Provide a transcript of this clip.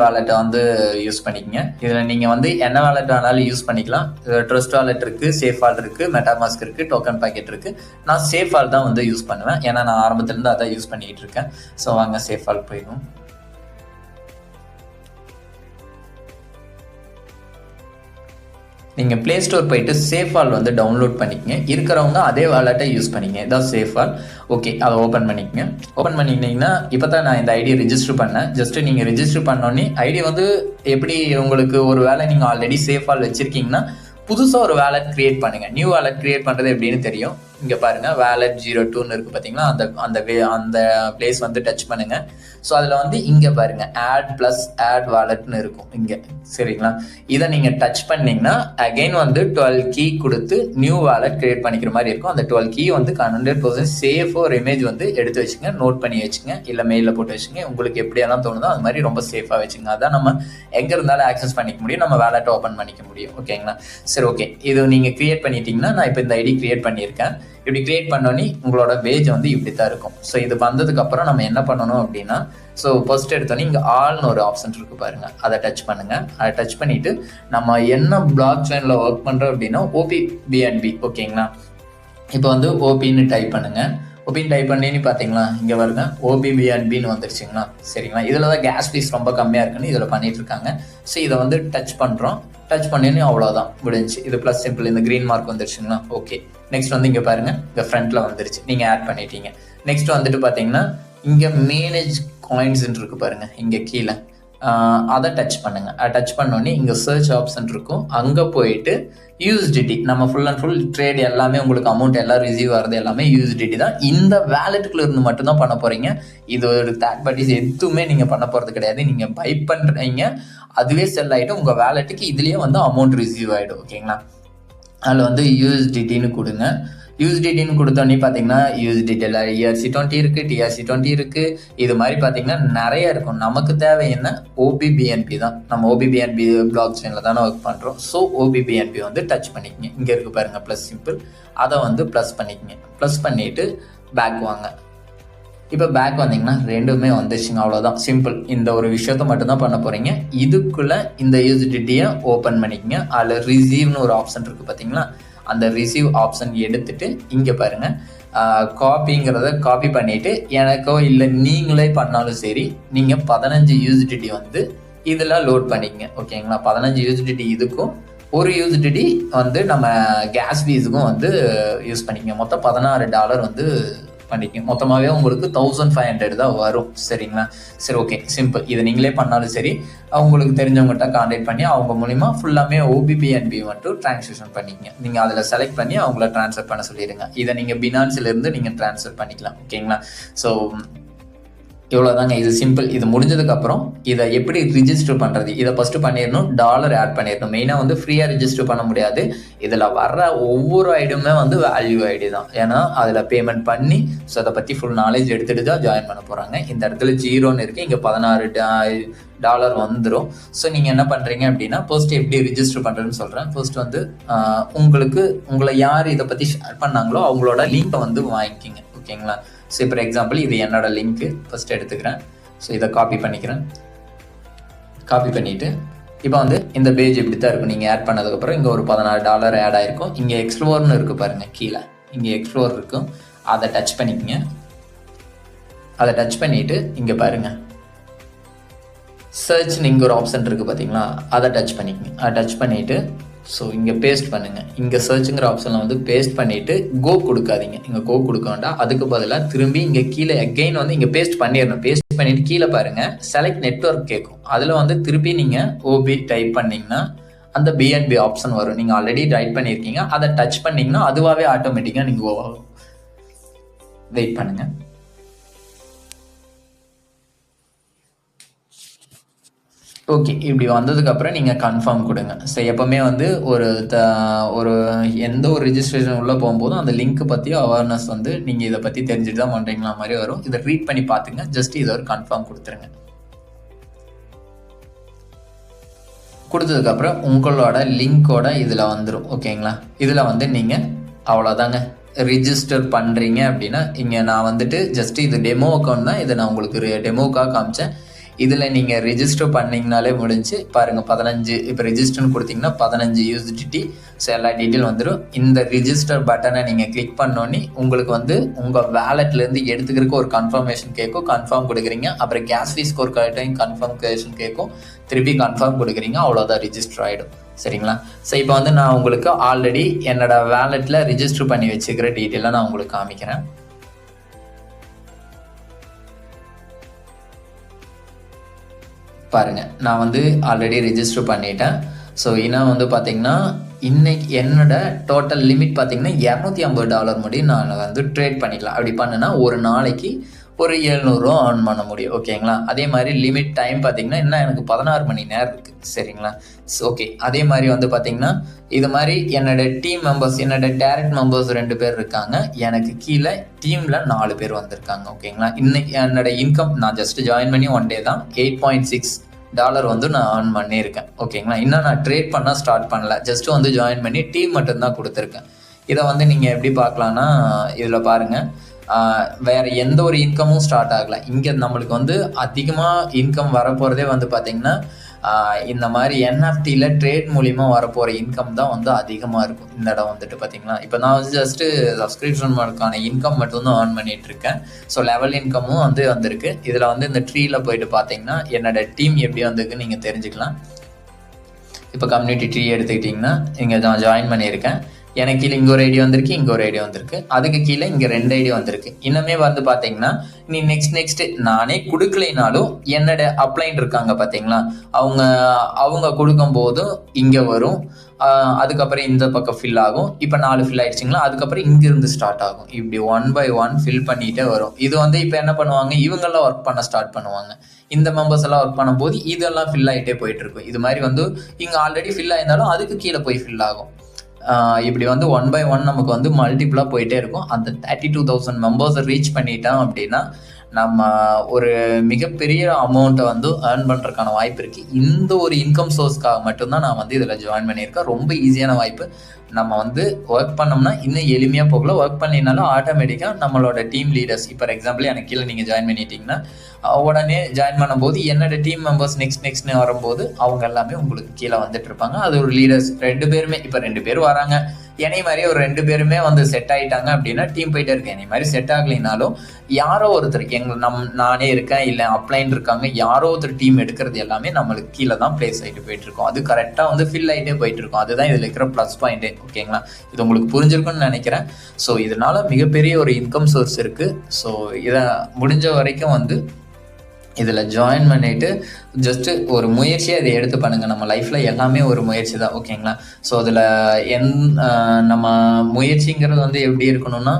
வாலெட்டை வந்து யூஸ் பண்ணிக்கங்க. இதில் நீங்கள் வந்து என்ன வாலெட் வேணாலும் யூஸ் பண்ணிக்கலாம். ட்ரஸ்ட் வாலெட் இருக்குது சேஃப் வால் இருக்குது மெட்டாமாஸ்க் இருக்குது டோக்கன் பாக்கெட் இருக்குது நான் சேஃப் வால் தான் வந்து யூஸ் பண்ணுவேன். ஏன்னா நான் ஆரம்பத்துலேருந்து அதான் யூஸ் பண்ணிக்கிட்டு இருக்கேன். ஸோ வாங்க சேஃப் வால் போயிடும் நீங்கள் ப்ளே ஸ்டோர் போயிட்டு சேஃப் ஆல் வந்து டவுன்லோட் பண்ணிக்கங்க. இருக்கிறவங்க அதே வாலெட்டை யூஸ் பண்ணிங்க. இதான் சேஃப் ஆல் ஓகே அதை ஓப்பன் பண்ணிக்கங்க. ஓப்பன் பண்ணிக்கிட்டீங்கன்னா இப்போ தான் நான் இந்த ஐடியை ரிஜிஸ்டர் பண்ணேன். ஜஸ்ட் நீங்கள் ரிஜிஸ்டர் பண்ணோன்னே ஐடி வந்து எப்படி உங்களுக்கு ஒரு வேலை நீங்கள் ஆல்ரெடி சேஃப் ஆல் வச்சுருக்கீங்கன்னா புதுசாக ஒரு வேலட் க்ரியேட் பண்ணுங்க. நியூ வேலட் க்ரியேட் பண்ணுறது எப்படின்னு தெரியும். இங்கே பாருங்கள் வேலட் ஜீரோ டூன்னு இருக்குது பார்த்தீங்களா அந்த அந்த வே அந்த பிளேஸ் வந்து டச் பண்ணுங்க. ஸோ அதில் வந்து இங்கே பாருங்கள் ஆட் ப்ளஸ் ஆட் வாலெட்னு இருக்கும். இங்கே சரிங்களா? இதை நீங்கள் டச் பண்ணிங்கன்னா அகைன் வந்து டுவெல் கீ கொடுத்து நியூ வேலட் கிரியேட் பண்ணிக்கிற மாதிரி இருக்கும். அந்த டுவெல் கீ வந்து ஹண்ட்ரட் பர்சன்ட் சேஃபாக ஒரு இமேஜ் வந்து எடுத்து வச்சுங்க நோட் பண்ணி வச்சுங்க இல்லை மெயிலில் போட்டு வச்சுங்க. உங்களுக்கு எப்படியெல்லாம் தோணுதோ அது மாதிரி ரொம்ப சேஃபாக வச்சுங்க. அதான் நம்ம எங்கே இருந்தாலும் ஆக்சஸ் பண்ணிக்க முடியும் நம்ம வேலட்டை ஓப்பன் பண்ணிக்க முடியும். ஓகேங்களா சரி ஓகே இது நீங்கள் கிரியேட் பண்ணிட்டீங்கன்னா நான் இப்போ இந்த ஐடி கிரியேட் பண்ணியிருக்கேன். இப்படி கிரியேட் பண்ணோன்னே உங்களோட பேஜ் வந்து இப்படி தான் இருக்கும். ஸோ இது வந்ததுக்கு அப்புறம் நம்ம என்ன பண்ணணும் அப்படின்னா ஸோ ஃபர்ஸ்ட் எடுத்தோன்னே இங்கே ஆல்னு ஒரு ஆப்ஷன் இருக்கு பாருங்க. அதை டச் பண்ணுங்க. அதை டச் பண்ணிட்டு நம்ம என்ன பிளாக் செயினில் ஒர்க் பண்ணுறோம் அப்படின்னா ஓபி பிஎன்பி ஓகேங்களா? இப்போ வந்து ஓபின்னு டைப் பண்ணுங்க. ஓபின்னு டைப் பண்ணின்னு பார்த்தீங்களா? இங்கே வருங்க. ஓபிபிஎன்பின்னு வந்துருச்சுங்களா? சரிங்களா? இதில் தான் கேஸ் ஃபீஸ் ரொம்ப கம்மியாக இருக்குன்னு இதில் பண்ணிட்டு இருக்காங்க. ஸோ இதை வந்து டச் பண்ணுறோம் டச் பண்ணேன்னு அவ்வளோதான் முடிஞ்சு இது ப்ளஸ் சிம்பிள் இந்த க்ரீன் மார்க் வந்துருச்சுங்களா ஓகே நெக்ஸ்ட் வந்து இங்கே பாருங்க. இங்கே ஃப்ரண்ட்டில் வந்துருச்சு. நீங்கள் ஆட் பண்ணிட்டீங்க. நெக்ஸ்ட் வந்துட்டு பார்த்தீங்கன்னா இங்கே மேனேஜ் காயின்ஸ் இருக்கு பாருங்க. இங்கே கீழே. அதை டச் பண்ணுங்க. அதை டச் பண்ணோடனே இங்கே சர்ச் ஆப்ஷன் இருக்கும். அங்கே போயிட்டு யூஎஸ்டிடி நம்ம ஃபுல் அண்ட் ஃபுல் ட்ரேட் எல்லாமே உங்களுக்கு அமௌண்ட் எல்லாம் ரிசீவ் ஆகிறது எல்லாமே யூஎஸ்டிடி தான். இந்த வேலெட்டுக்குள்ள இருந்து மட்டும்தான் பண்ண போறீங்க. இது ஒரு தேர்ட் பார்ட்டிஸ் எதுவுமே நீங்கள் பண்ண போகிறது கிடையாது. நீங்கள் பை பண்ணுறீங்க அதுவே செல் ஆகிட்டு உங்கள் வேலெட்டுக்கு இதுலேயே வந்து அமௌண்ட் ரிசீவ் ஆகிடும் ஓகேங்களா அதில் வந்து யூஎஸ்டிடின்னு கொடுங்க. யூஎஸ்டிடின்னு கொடுத்தோன்னே பார்த்தீங்கன்னா யூஎஸ்டிடியில் இஆர்சி டுவெண்ட்டி இருக்குது டிஆர்சி டுவெண்ட்டி இருக்குது இது மாதிரி பார்த்தீங்கன்னா நிறைய இருக்கும். நமக்கு தேவை என்ன? ஓபிபிஎன்பி தான். நம்ம ஓபிபிஎன்பி பிளாக் செயினில் தானே ஒர்க் பண்ணுறோம் ஸோ ஓபிபிஎன்பி வந்து டச் பண்ணிக்கங்க. இங்கே இருக்குது பாருங்கள் ப்ளஸ் சிம்பிள் அதை வந்து ப்ளஸ் பண்ணிக்கங்க. ப்ளஸ் பண்ணிவிட்டு பேக் வாங்க. இப்போ பேக் வந்தீங்கன்னா ரெண்டுமே வந்துச்சுங்க அவ்வளோதான் சிம்பிள் இந்த ஒரு விஷயத்த மட்டும்தான் பண்ண போகிறீங்க இதுக்குள்ளே இந்த யூசிடிட்டியை ஓப்பன் பண்ணிக்கங்க. அதில் ரிசீவ்னு ஒரு ஆப்ஷன் இருக்குது பார்த்தீங்களா அந்த ரிசீவ் ஆப்ஷன் எடுத்துட்டு இங்கே பாருங்க. காப்பிங்கிறத காப்பி பண்ணிட்டு எனக்கோ இல்லை நீங்களே பண்ணாலும் சரி நீங்கள் பதினஞ்சு யூசிடிட்டி வந்து இதில் லோட் பண்ணிக்கங்க. ஓகேங்களா? பதினஞ்சு யூசிடிட்டி இதுக்கும் ஒரு யூசிடிட்டி வந்து நம்ம கேஸ் ஃபீஸுக்கும் வந்து யூஸ் பண்ணிக்கங்க. மொத்தம் பதினாறு டாலர் வந்து பண்ணிக்கங்க. மொத்தமாகவே உங்களுக்கு தௌசண்ட் ஃபைவ் ஹண்ட்ரட் தான் வரும். சரிங்களா? சரி ஓகே சிம்பிள் இதை நீங்களே பண்ணாலும் சரி அவங்களுக்கு தெரிஞ்சவங்ககிட்ட கான்டாக்ட் பண்ணி அவங்க மூலிமா ஃபுல்லாமே ஓபிபிஎன்பி மட்டும் ட்ரான்ஸ்லேஷன் பண்ணிக்கங்க. நீங்கள் அதில் செலக்ட் பண்ணி அவங்கள ட்ரான்ஸ்ஃபர் பண்ண சொல்லிடுங்க. இதை நீங்கள் பினான்ஸ்லேருந்து நீங்கள் ட்ரான்ஸ்ஃபர் பண்ணிக்கலாம். ஓகேங்களா ஸோ இவ்வளோதாங்க இது சிம்பிள் இது முடிஞ்சதுக்கப்புறம் இதை எப்படி ரிஜிஸ்டர் பண்ணுறது இதை ஃபஸ்ட்டு பண்ணிடணும் டாலர் ஆட் பண்ணிடணும். மெயினாக வந்து ஃப்ரீயாக ரிஜிஸ்டர் பண்ண முடியாது. இதில் வர்ற ஒவ்வொரு ஐடியுமே வந்து வேல்யூ ஐடி தான். ஏன்னா அதில் பேமெண்ட் பண்ணி ஸோ அதை பற்றி ஃபுல் நாலேஜ் எடுத்துகிட்டு தான் ஜாயின் பண்ண போகிறாங்க இந்த இடத்துல ஜீரோன்னு இருக்குது இங்கே பதினாறு டாலர் வந்துடும் ஸோ நீங்கள் என்ன பண்ணுறீங்க அப்படின்னா ஃபர்ஸ்ட் எப்படி ரிஜிஸ்டர் பண்ணுறதுன்னு சொல்கிறேன் ஃபர்ஸ்ட் வந்து உங்களுக்கு உங்களை யார் இதை பற்றி ஷேர் பண்ணாங்களோ அவங்களோட லிங்கை வந்து வாங்கிக்கிங்க. ஓகேங்களா ஸோ இப்போ எக்ஸாம்பிள் இது என்னோட லிங்க்கு ஃபர்ஸ்ட் எடுத்துக்கிறேன். ஸோ இதை காப்பி பண்ணிக்கிறேன். காப்பி பண்ணிவிட்டு இப்போ வந்து இந்த பேஜ் இப்படி தான் இருக்கும் நீங்கள் ஆட் பண்ணதுக்கப்புறம் இங்கே ஒரு பதினாறு டாலர் ஆட் ஆயிருக்கும். இங்கே எக்ஸ்ப்ளோர்னு இருக்குது பாருங்கள் கீழே. இங்கே எக்ஸ்ப்ளோர் இருக்கும். அதை டச் பண்ணிக்கங்க. அதை டச் பண்ணிவிட்டு இங்கே பாருங்கள் சர்ச்னு இங்கே ஒரு ஆப்ஷன் இருக்குது பார்த்தீங்களா அதை டச் பண்ணிக்கங்க. அதை டச் பண்ணிவிட்டு ஸோ இங்கே பேஸ்ட் பண்ணுங்கள் இங்கே சர்ச்சுங்கிற ஆப்ஷனில் வந்து பேஸ்ட் பண்ணிவிட்டு கோ கொடுக்காதீங்க. இங்கே கோ கொடுக்க வேண்டாம். அதுக்கு பதிலாக திரும்பி இங்கே கீழே அகெயின் வந்து இங்கே பேஸ்ட் பண்ணிடணும். பேஸ்ட் பண்ணிவிட்டு கீழே பாருங்கள் செலக்ட் நெட்ஒர்க் கேட்கும் அதில் வந்து திருப்பி நீங்கள் ஓபி டைப் பண்ணிங்கன்னா அந்த பிஎன்பி ஆப்ஷன் வரும். நீங்கள் ஆல்ரெடி டைப் பண்ணியிருக்கீங்க அதை டச் பண்ணிங்கன்னா அதுவாகவே ஆட்டோமேட்டிக்காக நீங்கள் கோ ஆகும் வெயிட் பண்ணுங்கள் ஓகே இப்படி வந்ததுக்கப்புறம் நீங்கள் கன்ஃபார்ம் கொடுங்க. ஸோ எப்போவுமே வந்து ஒரு த ஒரு எந்த ஒரு ரிஜிஸ்ட்ரேஷன் உள்ளே போகும்போதும் அந்த லிங்க் பற்றியும் அவேர்னஸ் வந்து நீங்கள் இதை பற்றி தெரிஞ்சுட்டு தான் பண்ணுறீங்களா மாதிரி வரும். இதை ரீட் பண்ணி பார்த்துங்க. ஜஸ்ட் இதை ஒரு கன்ஃபார்ம் கொடுத்துருங்க. கொடுத்ததுக்கப்புறம் உங்களோட லிங்கோட இதில் வந்துடும் ஓகேங்களா இதில் வந்து நீங்கள் அவ்வளோதாங்க ரிஜிஸ்டர் பண்ணுறீங்க அப்படின்னா இங்கே நான் வந்துட்டு ஜஸ்ட் இது டெமோ அக்கௌண்ட் தான். இதை நான் உங்களுக்கு டெமோக்காக காமிச்சேன். இதில் நீங்கள் ரிஜிஸ்டர் பண்ணிங்கனாலே முடிஞ்சு பாருங்கள் பதினஞ்சு இப்போ ரிஜிஸ்டர்னு கொடுத்தீங்கன்னா பதினஞ்சு யூஸ்டிடி ஸோ எல்லா டீட்டெயில் வந்துடும் இந்த ரிஜிஸ்டர் பட்டனை நீங்கள் கிளிக் பண்ணோன்னே உங்களுக்கு வந்து உங்கள் வேலெட்லேருந்து எடுத்துக்கிறதுக்கு ஒரு கன்ஃபர்மேஷன் கேட்கும் கன்ஃபார்ம் கொடுக்குறீங்க. அப்புறம் gas fees score time confirmation கேட்கும் திருப்பி கன்ஃபார்ம் கொடுக்குறீங்க. அவ்வளோதான் ரிஜிஸ்டர் ஆகிடும் சரிங்களா? ஸோ இப்போ வந்து நான் உங்களுக்கு ஆல்ரெடி என்னோட வேலெட்டில் ரிஜிஸ்டர் பண்ணி வச்சுக்கிற டீட்டெயிலாக நான் உங்களுக்கு காமிக்கிறேன். பாருங்கள் நான் வந்து ஆல்ரெடி ரிஜிஸ்டர் பண்ணிட்டேன். ஸோ இன்னும் வந்து பார்த்தீங்கன்னா இன்னைக்கு என்னோட டோட்டல் லிமிட் பார்த்தீங்கன்னா இரநூத்தி ஐம்பது டாலர் முடியும் நான் வந்து ட்ரேட் பண்ணிக்கலாம். அப்படி பண்ணுனா ஒரு நாளைக்கு ஒரு எழுநூறுவா ஆன் பண்ண முடியும். ஓகேங்களா அதே மாதிரி லிமிட் டைம் பார்த்தீங்கன்னா இன்னும் எனக்கு பதினாறு மணி நேரம் இருக்குது சரிங்களா? ஓகே அதே மாதிரி வந்து பார்த்தீங்கன்னா இது மாதிரி என்னோட டீம் மெம்பர்ஸ் என்னோட டேரக்ட் மெம்பர்ஸ் ரெண்டு பேர் இருக்காங்க. எனக்கு கீழே டீமில் நாலு பேர் வந்திருக்காங்க. ஓகேங்களா இன்னைக்கு என்னோட இன்கம் நான் ஜஸ்ட் ஜாயின் பண்ணி ஒன் டே தான் எயிட் பாயிண்ட் சிக்ஸ் டாலர் வந்து நான் ஏர்ன் பண்ணியிருக்கேன். ஓகேங்களா இன்னும் நான் ட்ரேட் பண்ணால் ஸ்டார்ட் பண்ணல. ஜஸ்ட் வந்து ஜாயின் பண்ணி டீம் மட்டும்தான் கொடுத்துருக்கேன். இதை வந்து நீங்கள் எப்படி பார்க்கலான்னா இதில் பாருங்கள் வேற எந்த ஒரு இன்கமும் ஸ்டார்ட் ஆகல. இங்கே நம்மளுக்கு வந்து அதிகமாக இன்கம் வரப்போகிறதே வந்து பார்த்திங்கன்னா இந்த மாதிரி என்எஃப்டியில் ட்ரேட் மூலிமா வரப்போகிற இன்கம் தான் வந்து அதிகமாக இருக்கும். இந்த இடம் வந்துட்டு பார்த்தீங்கன்னா இப்போ நான் வந்து ஜஸ்ட்டு சப்ஸ்கிரிப்ஷன் மார்க்கான இன்கம் மட்டும்தான் ஏர்ன் பண்ணிட்டு இருக்கேன். ஸோ லெவல் இன்கமும் வந்து வந்திருக்கு. இதில் வந்து இந்த ட்ரீல போயிட்டு பார்த்தீங்கன்னா என்னோட டீம் எப்படி வந்திருக்குன்னு நீங்கள் தெரிஞ்சுக்கலாம். இப்போ கம்யூனிட்டி ட்ரீ எடுத்துக்கிட்டிங்கன்னா இங்கே நான் ஜாயின் பண்ணியிருக்கேன். எனக்கு கீழே இங்கே ஒரு ஐடி வந்திருக்கு இங்கே ஒரு ஐடி வந்திருக்கு. அதுக்கு கீழே இங்கே ரெண்டு ஐடி வந்திருக்கு. இன்னுமே வந்து பார்த்தீங்கன்னா நீ நெக்ஸ்ட் நெக்ஸ்ட் நானே கொடுக்கலைனாலும் என்னோட அப்ளைன்ட் இருக்காங்க பார்த்தீங்களா அவங்க அவங்க கொடுக்கும் போதும் இங்கே வரும். அதுக்கப்புறம் இந்த பக்கம் ஃபில் ஆகும். இப்போ நாலு ஃபில் ஆயிடுச்சிங்களா? அதுக்கப்புறம் இங்கிருந்து ஸ்டார்ட் ஆகும். இப்படி ஒன் பை ஒன் ஃபில் பண்ணிகிட்டே வரும். இது வந்து இப்போ என்ன பண்ணுவாங்க? இவங்கெல்லாம் ஒர்க் பண்ண ஸ்டார்ட் பண்ணுவாங்க. இந்த மெம்பர்ஸ் எல்லாம் ஒர்க் பண்ணும்போது இதெல்லாம் ஃபில் ஆகிட்டே போயிட்டு இருக்கும். இது மாதிரி வந்து இங்கே ஆல்ரெடி ஃபில் ஆயிருந்தாலும் அதுக்கு கீழே போய் ஃபில் ஆகும். இப்படி வந்து ஒன் பை ஒன் நமக்கு வந்து மல்டிப்புளாக போயிட்டே இருக்கும். அந்த தேர்ட்டி டூ தௌசண்ட் மெம்பர்ஸை ரீச் பண்ணிட்டோம் அப்படின்னா நம்ம ஒரு மிகப்பெரிய அமௌண்ட்டை வந்து ஏர்ன் பண்ணுறதுக்கான வாய்ப்பு இருக்குது இந்த ஒரு இன்கம் சோர்ஸ்க்காக மட்டும்தான் நான் வந்து இதில் ஜாயின் பண்ணியிருக்கேன். ரொம்ப ஈஸியான வாய்ப்பு. நம்ம வந்து ஒர்க் பண்ணோம்னா இன்னும் எளிமையாக போகல. ஒர்க் பண்ணினாலும் ஆட்டோமேட்டிக்காக நம்மளோட டீம் லீடர்ஸ் இப்போ எக்ஸாம்பிள் எனக்கு கீழே நீங்கள் ஜாயின் பண்ணிட்டீங்கன்னா உடனே ஜாயின் பண்ணும்போது என்னோட டீம் மெம்பர்ஸ் நெக்ஸ்ட் நெக்ஸ்ட்னு வரும்போது அவங்க எல்லாமே உங்களுக்கு கீழே வந்துட்டு இருப்பாங்க. அது ஒரு லீடர்ஸ் ரெண்டு பேருமே இப்போ ரெண்டு பேர் வராங்க. என்னை மாதிரி ஒரு ரெண்டு பேருமே வந்து செட் ஆகிட்டாங்க அப்படின்னா டீம் போயிட்டே இருக்கு. என்னை மாதிரி செட் ஆகலைனாலும் யாரோ ஒருத்தர் எங்க நம் நானே இருக்கேன் இல்லை அப்ளைன் இருக்காங்க யாரோ ஒருத்தர் டீம் எடுக்கிறது எல்லாமே நம்மளுக்கு கீழே தான் பிளேஸ் ஆகிட்டு போயிட்டு இருக்கோம். அது கரெக்டாக வந்து ஃபில் ஆகிட்டே போயிட்டு இருக்கும். அதுதான் இதில் இருக்கிற ப்ளஸ் பாயிண்டே ஓகேங்களா இது உங்களுக்கு புரிஞ்சிருக்கும்னு நினைக்கிறேன். ஸோ இதனால மிகப்பெரிய ஒரு இன்கம் சோர்ஸ் இருக்குது ஸோ இதை முடிஞ்ச வரைக்கும் வந்து இதில் ஜாயின் பண்ணிவிட்டு ஜஸ்ட்டு ஒரு முயற்சியை அதை எடுத்து பண்ணுங்கள் நம்ம லைஃப்பில் எல்லாமே ஒரு முயற்சி தான் ஓகேங்களா ஸோ அதில் என் நம்ம முயற்சிங்கிறது வந்து எப்படி இருக்கணும்னா